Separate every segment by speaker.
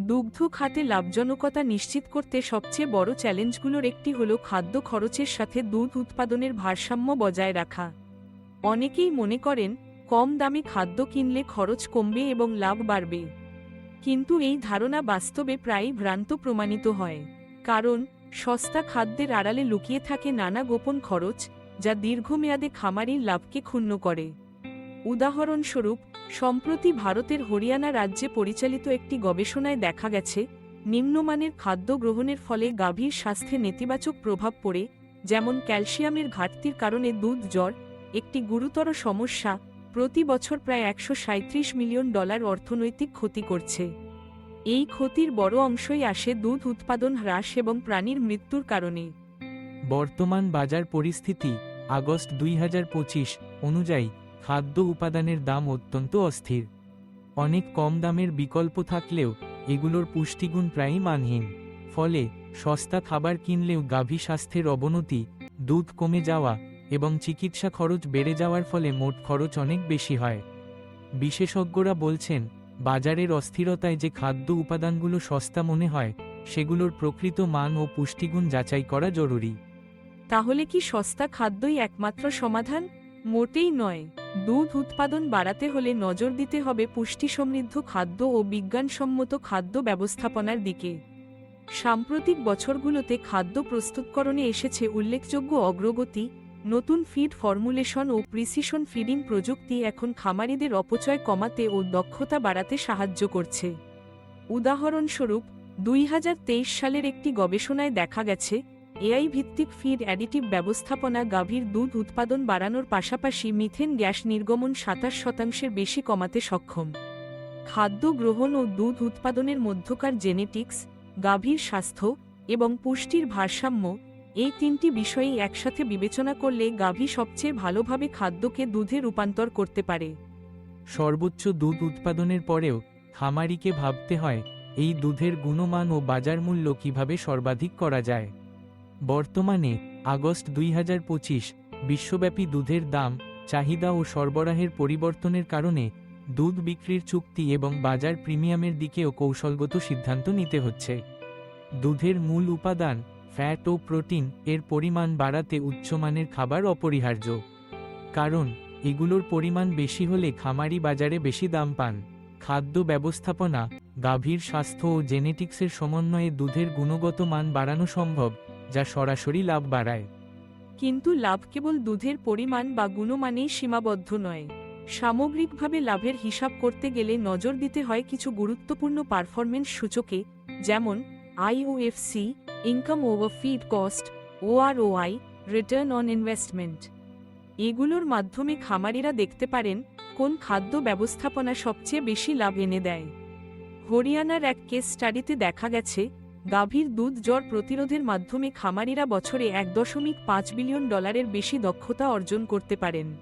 Speaker 1: দুগ্ধ খাতে লাভজনকতা নিশ্চিত করতে সবচেয়ে বড় চ্যালেঞ্জগুলোর একটি হল খাদ্য খরচের সাথে দুধ উৎপাদনের ভারসাম্য বজায় রাখা। অনেকেই মনে করেন, কম দামে খাদ্য কিনলে খরচ কমবে এবং লাভ বাড়বে। কিন্তু এই ধারণা বাস্তবে প্রায়ই ভ্রান্ত প্রমাণিত হয়। কারণ, সস্তা খাদ্যের আড়ালে লুকিয়ে থাকে নানা গোপন খরচ, যা দীর্ঘমেয়াদে খামারির লাভকে ক্ষুণ্ণ করে। উদাহরণস্বরূপ, সম্প্রতি ভারতের হরিয়ানা রাজ্যে পরিচালিত একটি গবেষণায় দেখা গেছে, নিম্নমানের খাদ্য গ্রহণের ফলে গাভীর স্বাস্থ্যে নেতিবাচক প্রভাব পড়ে, যেমন ক্যালসিয়ামের ঘাটতির কারণে দুধ, জ্বর, একটি গুরুতর সমস্যা, প্রতি বছর প্রায় একশো সাঁইত্রিশ মিলিয়ন ডলার অর্থনৈতিক ক্ষতি করছে। এই ক্ষতির বড় অংশই আসে দুধ উৎপাদন হ্রাস এবং প্রাণীর মৃত্যুর কারণে।
Speaker 2: বর্তমান বাজার পরিস্থিতি আগস্ট দুই হাজার পঁচিশ অনুযায়ী খাদ্য উপাদানের দাম অত্যন্ত অস্থির। অনেক কম দামের বিকল্প থাকলেও এগুলোর পুষ্টিগুণ প্রায়ই মানহীন। ফলে সস্তা খাবার কিনলেও গাভী স্বাস্থ্যের অবনতি, দুধ কমে যাওয়া এবং চিকিৎসা খরচ বেড়ে যাওয়ার ফলে মোট খরচ অনেক বেশি হয়। বিশেষজ্ঞরা বলছেন, বাজারের অস্থিরতায় যে খাদ্য উপাদানগুলো সস্তা মনে হয়, সেগুলোর প্রকৃত মান ও পুষ্টিগুণ যাচাই করা জরুরি।
Speaker 1: তাহলে কি সস্তা খাদ্যই একমাত্র সমাধান? মোটেই নয়। দুধ উৎপাদন বাড়াতে হলে নজর দিতে হবে পুষ্টি সমৃদ্ধ খাদ্য ও বিজ্ঞানসম্মত খাদ্য ব্যবস্থাপনার দিকে। সাম্প্রতিক বছরগুলোতে খাদ্য প্রস্তুতকরণে এসেছে উল্লেখযোগ্য অগ্রগতি, নতুন ফিড ফর্মুলেশন ও প্রিসিশন ফিডিং প্রযুক্তি এখন খামারিদের অপচয় কমাতে ও দক্ষতা বাড়াতে সাহায্য করছে। উদাহরণস্বরূপ, দুই হাজার তেইশ সালের একটি গবেষণায় দেখা গেছে এআই ভিত্তিক ফিড অ্যাডিটিভ ব্যবস্থাপনা গাভীর দুধ উৎপাদন বাড়ানোর পাশাপাশি মিথেন গ্যাস নির্গমন সাতাশ শতাংশের বেশি কমাতে সক্ষম। খাদ্য গ্রহণ ও দুধ উৎপাদনের মধ্যকার জেনেটিক্স, গাভীর স্বাস্থ্য এবং পুষ্টির ভারসাম্য এই তিনটি বিষয়ই একসাথে বিবেচনা করলে গাভী সবচেয়ে ভালোভাবে খাদ্যকে দুধে রূপান্তর করতে পারে।
Speaker 2: সর্বোচ্চ দুধ উৎপাদনের পরেও খামারিকে ভাবতে হয়, এই দুধের গুণমান ও বাজার মূল্য কীভাবে সর্বাধিক করা যায়। বর্তমানে, আগস্ট দুই বিশ্বব্যাপী দুধের দাম, চাহিদা ও সরবরাহের পরিবর্তনের কারণে, দুধ বিক্রির চুক্তি এবং বাজার প্রিমিয়ামের দিকেও কৌশলগত সিদ্ধান্ত নিতে হচ্ছে। দুধের মূল উপাদান, ফ্যাট ও প্রোটিন, এর পরিমাণ বাড়াতে উচ্চমানের খাবার অপরিহার্য। কারণ, এগুলোর পরিমাণ বেশি হলে খামারি বাজারে বেশি দাম পান। খাদ্য ব্যবস্থাপনা, গাভীর স্বাস্থ্য ও জেনেটিক্সের সমন্বয়ে দুধের গুণগত মান বাড়ানো সম্ভব। যা সরাসরি লাভ বাড়ায়।
Speaker 1: কিন্তু লাভ কেবল দুধের পরিমাণ বা গুণমানেই সীমাবদ্ধ নয়। সামগ্রিকভাবে লাভের হিসাব করতে গেলে নজর দিতে হয় কিছু গুরুত্বপূর্ণ পারফরমেন্স সূচকে, যেমন IOFC income over feed cost OROI return on investment এগুলোর মাধ্যমে খামারিরা দেখতে পারেন কোন খাদ্য ব্যবস্থাপনা সবচেয়ে বেশি লাভ এনে দেয়। হরিয়ানার এক কেস স্টাডিতে দেখা গেছে গাভীর দুধ জ্বর প্রতিরোধের মাধ্যমে খামারিরা বছরে এক দশমিক পাঁচ বিলিয়ন ডলারের বেশি দক্ষতা অর্জন করতে পারেন।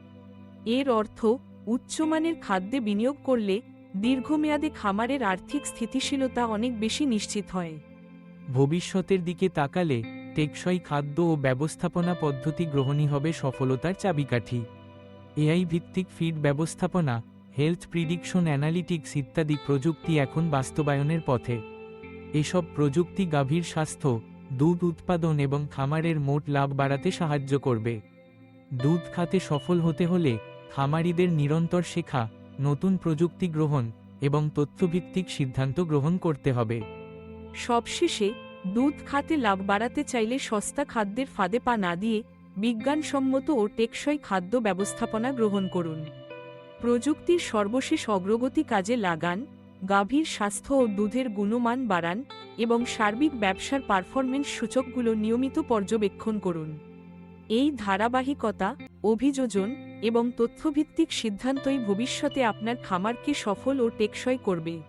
Speaker 1: এর অর্থ, উচ্চমানের খাদ্যে বিনিয়োগ করলে দীর্ঘমেয়াদে খামারের আর্থিক স্থিতিশীলতা অনেক বেশি নিশ্চিত হয়।
Speaker 2: ভবিষ্যতের দিকে তাকালে টেকসই খাদ্য ও ব্যবস্থাপনা পদ্ধতি গ্রহণই হবে সফলতার চাবিকাঠি। এআই ভিত্তিক ফিড ব্যবস্থাপনা, হেলথ প্রিডিকশন অ্যানালিটিক্স ইত্যাদি প্রযুক্তি এখন বাস্তবায়নের পথে। এসব প্রযুক্তি গাভীর স্বাস্থ্য, দুধ উৎপাদন এবং খামারের মোট লাভ বাড়াতে সাহায্য করবে। দুধ খাতে সফল হতে হলে খামারিদের নিরন্তর শেখা, নতুন প্রযুক্তি গ্রহণ এবং তথ্যভিত্তিক সিদ্ধান্ত গ্রহণ করতে হবে।
Speaker 1: সবশেষে, দুধ খাতে লাভ বাড়াতে চাইলে সস্তা খাদ্যের ফাঁদে পা না দিয়ে বিজ্ঞানসম্মত ও টেকসই খাদ্য ব্যবস্থাপনা গ্রহণ করুন। প্রযুক্তির সর্বশেষ অগ্রগতি কাজে লাগান গাভীর স্বাস্থ্য ও দুধের গুণমান বাড়ান এবং সার্বিক ব্যবসার পারফরমেন্স সূচকগুলো নিয়মিত পর্যবেক্ষণ করুন। এই ধারাবাহিকতা, অভিযোজন এবং তথ্যভিত্তিক সিদ্ধান্তই ভবিষ্যতে আপনার খামারকে সফল ও টেকসই করবে।